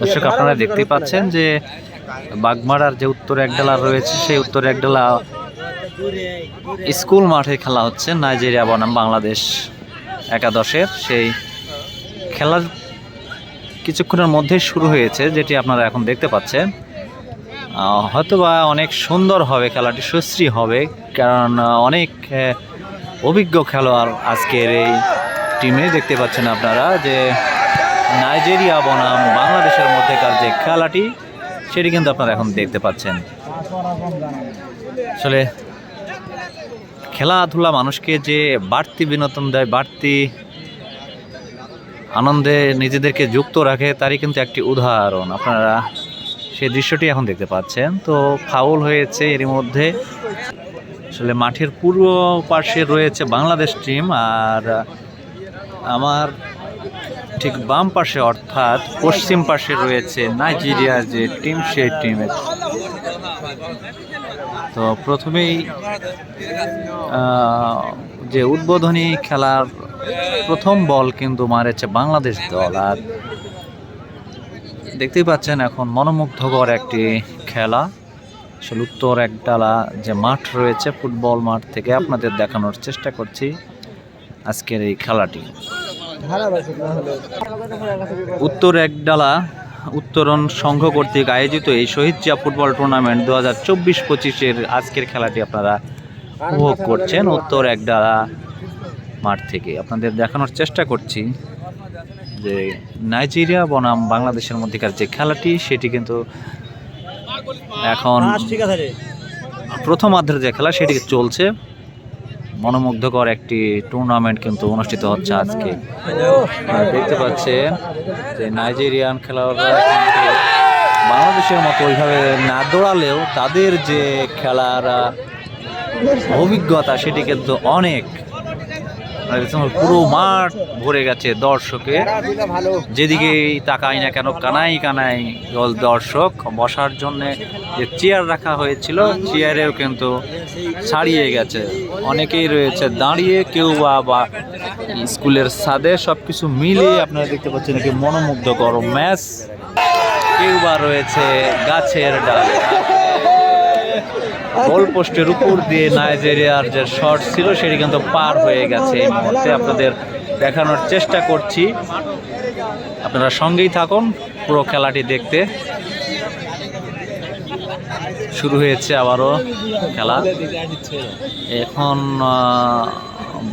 দর্শক, আপনারা দেখতে পাচ্ছেন যে বাগমারার যে উত্তর একডালা রয়েছে, সেই উত্তর একডালা স্কুল মাঠে খেলা হচ্ছে, নাইজেরিয়া বনাম বাংলাদেশ একাদশের। সেই খেলার কিছুক্ষণের মধ্যেই শুরু হয়েছে, যেটি আপনারা এখন দেখতে পাচ্ছেন। হয়তোবা অনেক সুন্দর হবে, খেলাটি সুশ্রী হবে, কারণ অনেক অভিজ্ঞ খেলোয়াড় আজকের এই টিমে দেখতে পাচ্ছেন আপনারা যে নাইজেরিয়া বনাম বাংলাদেশের মধ্যেকার যে খেলাটি, সেটি কিন্তু আপনারা এখন দেখতে পাচ্ছেন। আসলে খেলাধুলা মানুষকে যে বাড়তি বিনোদন দেয়, বাড়তি আনন্দে নিজেদেরকে যুক্ত রাখে, তারই কিন্তু একটি উদাহরণ। আপনারা সেই দৃশ্যটি এখন দেখতে পাচ্ছেন। তো ফাউল হয়েছে এর মধ্যে। আসলে মাঠের পূর্ব পাশে রয়েছে বাংলাদেশ টিম আর আমার ঠিক বাম পাশে অর্থাৎ পশ্চিম পাশে রয়েছে নাইজেরিয়ার যে টিম, সেই টিমের। তো প্রথমেই যে উদ্বোধনী খেলার প্রথম বল কিন্তু মারেছে বাংলাদেশ দল। আর দেখতেই পাচ্ছেন এখন মনোমুগ্ধকর একটি খেলা। আসলে উত্তর একডালা যে মাঠ রয়েছে, ফুটবল মাঠ থেকে আপনাদের দেখানোর চেষ্টা করছি। আজকের এই খেলাটি। উত্তর একডালা উত্তরণ সংঘ কর্তৃক আয়োজিত এই শহীদ জিয়া ফুটবল টুর্নামেন্ট দু হাজার চব্বিশ পঁচিশের আজকের খেলাটি আপনারা উপভোগ করছেন। উত্তর একডালা মাঠ থেকে। আপনাদের দেখানোর চেষ্টা করছি যে নাইজেরিয়া বনাম বাংলাদেশের মধ্যেকার যে খেলাটি সেটি কিন্তু এখন প্রথম আছে যে খেলা সেটি চলছে। মনোমুগ্ধকর একটি টুর্নামেন্ট কিন্তু অনুষ্ঠিত হচ্ছে আজকে। আর দেখতে পাচ্ছেন যে নাইজেরিয়ান খেলোয়াড়রা বাংলাদেশের মতো ওইভাবে না দৌড়ালেও তাদের যে খেলার অভিজ্ঞতা সেটি কিন্তু অনেক। পুরো মাঠ ভরে গেছে দর্শকে। ভালো যেদিকেই তাকাই না কেন, কানাই কানাই দল দর্শক, বসার জন্য যে চেয়ার রাখা হয়েছিল, চেয়ারেও কিন্তু ছাড়িয়ে গেছে। অনেকেই রয়েছে দাঁড়িয়ে, কেউ বা স্কুলের ছাদে সব কিছু মিলিয়ে আপনারা দেখতে পাচ্ছেন কি মনোমুগ্ধকর ম্যাচ। কেউ বা রয়েছে গাছের ডালে। গোল পোস্টের উপর দিয়ে নাইজেরিয়ার যে শট ছিল, সেটি কিন্তু পার হয়ে গেছে এই মুহূর্তে। আপনাদের দেখানোর চেষ্টা করছি। আপনারা সঙ্গেই থাকুন পুরো খেলাটি দেখতে। শুরু হয়েছে আবারও খেলা। এখন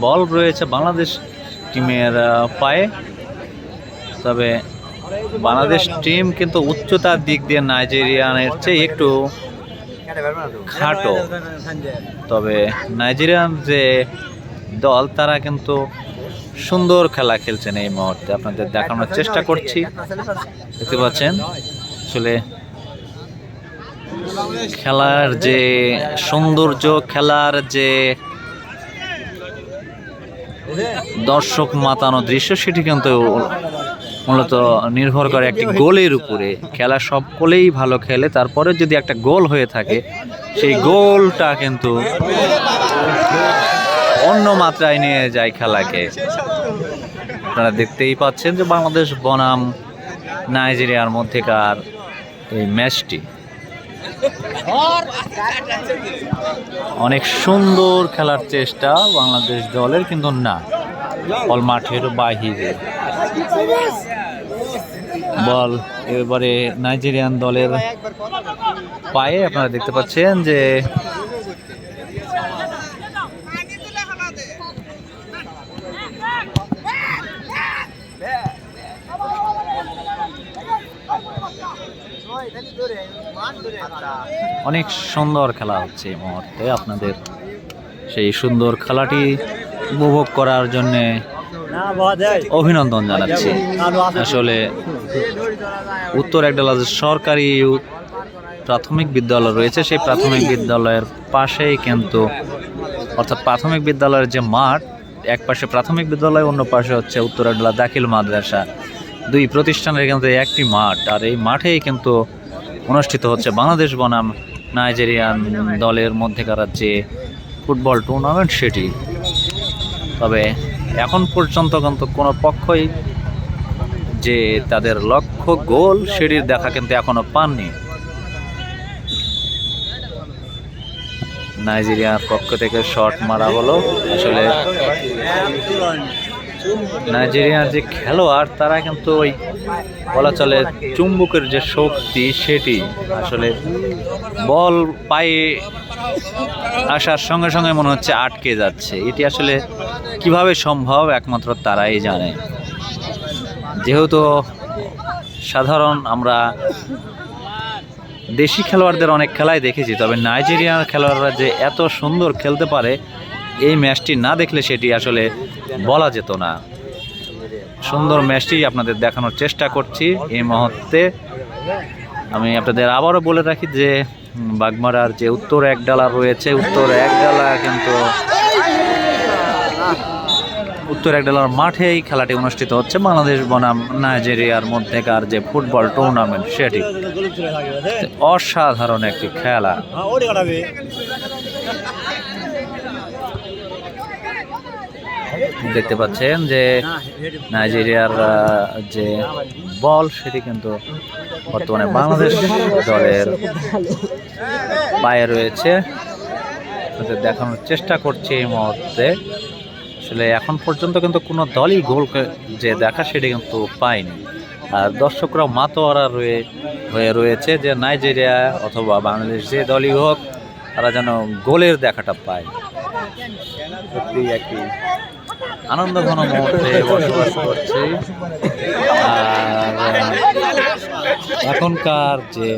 বল রয়েছে বাংলাদেশ টিমের পায়ে। তবে বাংলাদেশ টিম কিন্তু উচ্চতার দিক দিয়ে নাইজেরিয়ানের চেয়ে একটু খাটো। তবে নাইজেরিয়ান যে দল তারা কিন্তু সুন্দর খেলা খেলছেন এই মুহূর্তে। আপনাদের দেখানোর চেষ্টা করছি। দেখতে পাচ্ছেন আসলে খেলার যে সৌন্দর্য খেলার যে দর্শক মাতানো দৃশ্য সেটি কিন্তু মূলত নির্ভর করে একটি গোলের উপরে। খেলা সব গোলেই ভালো খেলে তারপরে যদি একটা গোল হয়ে থাকে সেই গোলটা কিন্তু অন্য মাত্রায় নিয়ে যায় খেলাকে। আপনারা দেখতেই পাচ্ছেন যে বাংলাদেশ বনাম নাইজেরিয়ার মধ্যেকার এই ম্যাচটি। অনেক সুন্দর খেলার চেষ্টা বাংলাদেশ দলের কিন্তু না। বল মাঠের বাহিরে। বল, এবারে নাইজেরিয়ান দলের পায়ে আপনারা দেখতে পাচ্ছেন যে অনেক সুন্দর খেলা হচ্ছে এই মুহূর্তে। আপনাদের সেই সুন্দর খেলাটি উপভোগ করার জন্যে অভিনন্দন জানাচ্ছি। আসলে উত্তর একডালা সরকারি প্রাথমিক বিদ্যালয় রয়েছে, সেই প্রাথমিক বিদ্যালয়ের পাশেই কিন্তু, অর্থাৎ প্রাথমিক বিদ্যালয়ের যে মাঠ, এক পাশে প্রাথমিক বিদ্যালয়, অন্য পাশে হচ্ছে উত্তর একডালা দাখিল মাদ্রাসা। দুই প্রতিষ্ঠানের কিন্তু একটি মাঠ, আর এই মাঠেই কিন্তু অনুষ্ঠিত হচ্ছে বাংলাদেশ বনাম নাইজেরিয়ান দলের মধ্যেকার যে ফুটবল টুর্নামেন্ট, সেটি তবে এখন পর্যন্ত কিন্তু কোনো পক্ষই যে তাদের লক্ষ্য, গোল সেটির দেখা কিন্তু এখনও পাননি। নাইজেরিয়ার পক্ষ থেকে শট মারা হলো। আসলে নাইজেরিয়ার যে খেলোয়াড়, তারা কিন্তু ওই বলা চলে চুম্বকের যে শক্তি সেটি আসলে বল পায়ে আসার সঙ্গে সঙ্গে মনে হচ্ছে আটকে যাচ্ছে। এটি আসলে কীভাবে সম্ভব একমাত্র তারাই জানে। যেহেতু সাধারণ আমরা দেশি খেলোয়াড়দের অনেক খেলাই দেখেছি, তবে নাইজেরিয়ার খেলোয়াড়রা যে এত সুন্দর খেলতে পারে এই ম্যাচটি না দেখলে সেটি আসলে বলা যেত না। সুন্দর ম্যাচটি আপনাদের দেখানোর চেষ্টা করছি এই মুহূর্তে। আমি আপনাদের আবারও বলে রাখি যে বাগমারার যে উত্তর এক ডালা রয়েছে, উত্তর এক ডালা কিন্তু উত্তর এক ডালার মাঠেই খেলাটি অনুষ্ঠিত হচ্ছে। বাংলাদেশ, বনাম, নাইজেরিয়ার মধ্যেকার যে ফুটবল টুর্নামেন্ট সেটি। অসাধারণ একটি খেলা। দেখতে পাচ্ছেন যে নাইজেরিয়ার যে বল, সেটি কিন্তু বর্তমানে বাংলাদেশ দলের পায়ে রয়েছে। দেখানোর চেষ্টা করছি এই মুহূর্তে। আসলে এখন পর্যন্ত কিন্তু কোনো দলই গোল যে দেখা, সেটি কিন্তু পায়নি। আর দর্শকরা মাতোয়ারা রয়ে, হয়ে রয়েছে যে নাইজেরিয়া অথবা বাংলাদেশ যে দলই হোক, তারা যেন গোলের দেখাটা পায়। একটি আনন্দ ঘন মুহূর্তে বসবাস করছি। আর এখনকার যে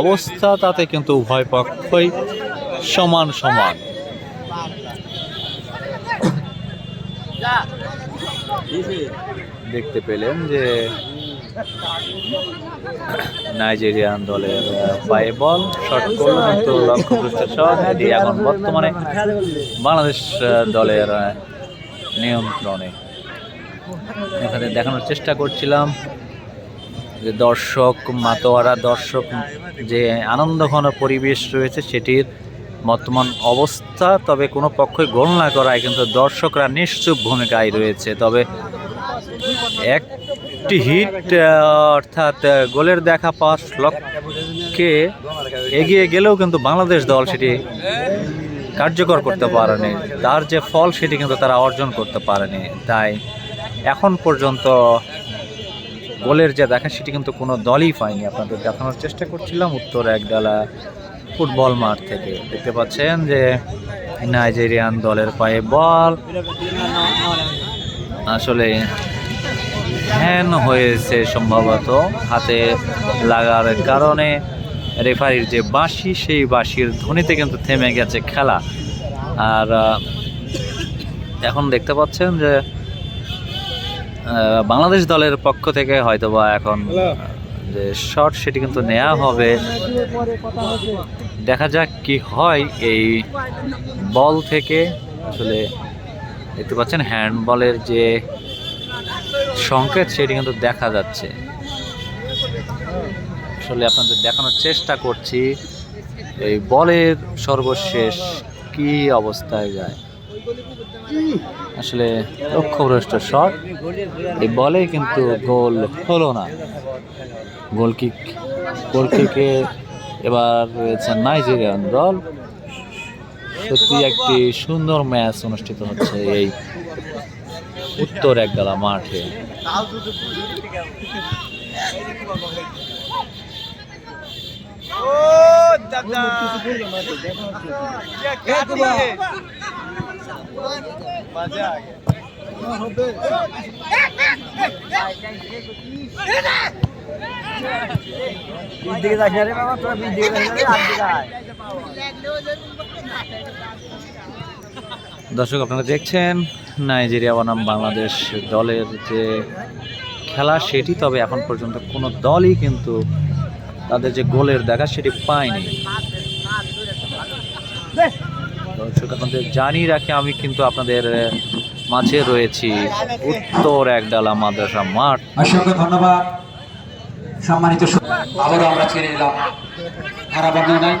অবস্থা, তাতে কিন্তু উভয় পক্ষই সমান সমান। দেখতে পেলেন যে নাইজেরিয়ান দলের পায়ে বল, শট করল, কিন্তু লক্ষ্যভ্রষ্ট শট এটি এখন বর্তমানে বাংলাদেশ দলের নিয়ন্ত্রণে। এখানে দেখানোর চেষ্টা করছিলাম যে দর্শক, মাতোয়ারা দর্শক, যে আনন্দঘন পরিবেশ রয়েছে সেটির বর্তমান অবস্থা, তবে কোনো পক্ষই গোল না করায় কিন্তু দর্শকরা নিশ্চুপ ভূমিকায় রয়েছে। তবে একটি হিট অর্থাৎ গোলের দেখা পাঁচ লক্ষ্যে এগিয়ে গেলেও কিন্তু বাংলাদেশ দল সেটি কার্যকর করতে পারেনি। তার যে ফল সেটি কিন্তু তারা অর্জন করতে পারেনি। তাই এখন পর্যন্ত গোলের যে দেখা সেটি কিন্তু কোনো দলই পায়নি। আপনাদের দেখানোর চেষ্টা করছিলাম উত্তর একডালা ফুটবল মাঠ থেকে। দেখতে পাচ্ছেন যে নাইজেরিয়ান দলের পায়ে বল। আসলে হ্যান হয়েছে সম্ভবত হাতে লাগার কারণে। রেফারির যে বাঁশি, সেই বাঁশির ধ্বনিতে কিন্তু থেমে গেছে খেলা। আর এখন দেখতে পাচ্ছেন যে বাংলাদেশ দলের পক্ষ থেকে হয়তোবা এখন যে শট সেটি কিন্তু নেওয়া হবে। দেখা যাক কি হয় এই বল থেকে। আসলে দেখতে পাচ্ছেন হ্যান্ডবলের যে সংকেত, সেটি কিন্তু দেখা যাচ্ছে। আসলে আপনাদের দেখানোর চেষ্টা করছি। এই বলের সর্বশেষ কি অবস্থায় যায়? আসলে লক্ষ্যভ্রষ্ট শট। এই বলে কিন্তু গোল হলো না। গোল কিক, গোল কিকে এবার রয়েছে নাইজেরিয়ান দল। সত্যি একটি সুন্দর ম্যাচ অনুষ্ঠিত হচ্ছে এই উত্তর একগালা মাঠে। বিশ দিকে যাস রে বাবা তোরা বিশ দিকে যাস রে আট দিকে আয় দর্শক আপনারা দেখছেন নাইজেরিয়া বনাম বাংলাদেশ দলের যে খেলা সেটি তবে এখন পর্যন্ত কোনো দলই কিন্তু তাদের যে গোলের দেখা সেটি পায়নি। দর্শক, আপনাদের জানিয়ে রাখি, আমি কিন্তু আপনাদের মাঝে রয়েছি। উত্তর একডালা মাদ্রাসা মাঠ। অসংখ্য ধন্যবাদ। সম্মানিত আবারও আমরা ছেড়ে এলাম বর্ণনায়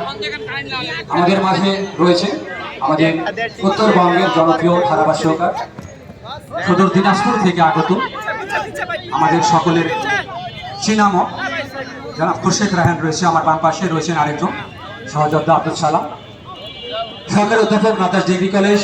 আমাদের মাঝে রয়েছে আমাদের উত্তরবঙ্গের জনপ্রিয় ধারাভাষ্যকার সদর দিনাজপুর থেকে আগত আমাদের সকলের চিনামক জনাব খুরশেদ রাহান রয়েছে, আমার বাম পাশে রয়েছেন আরেকজন, সহযোদ্ধা আব্দুল সালাম। সরকারি অধ্যাপক নাতাস ডিগ্রি কলেজ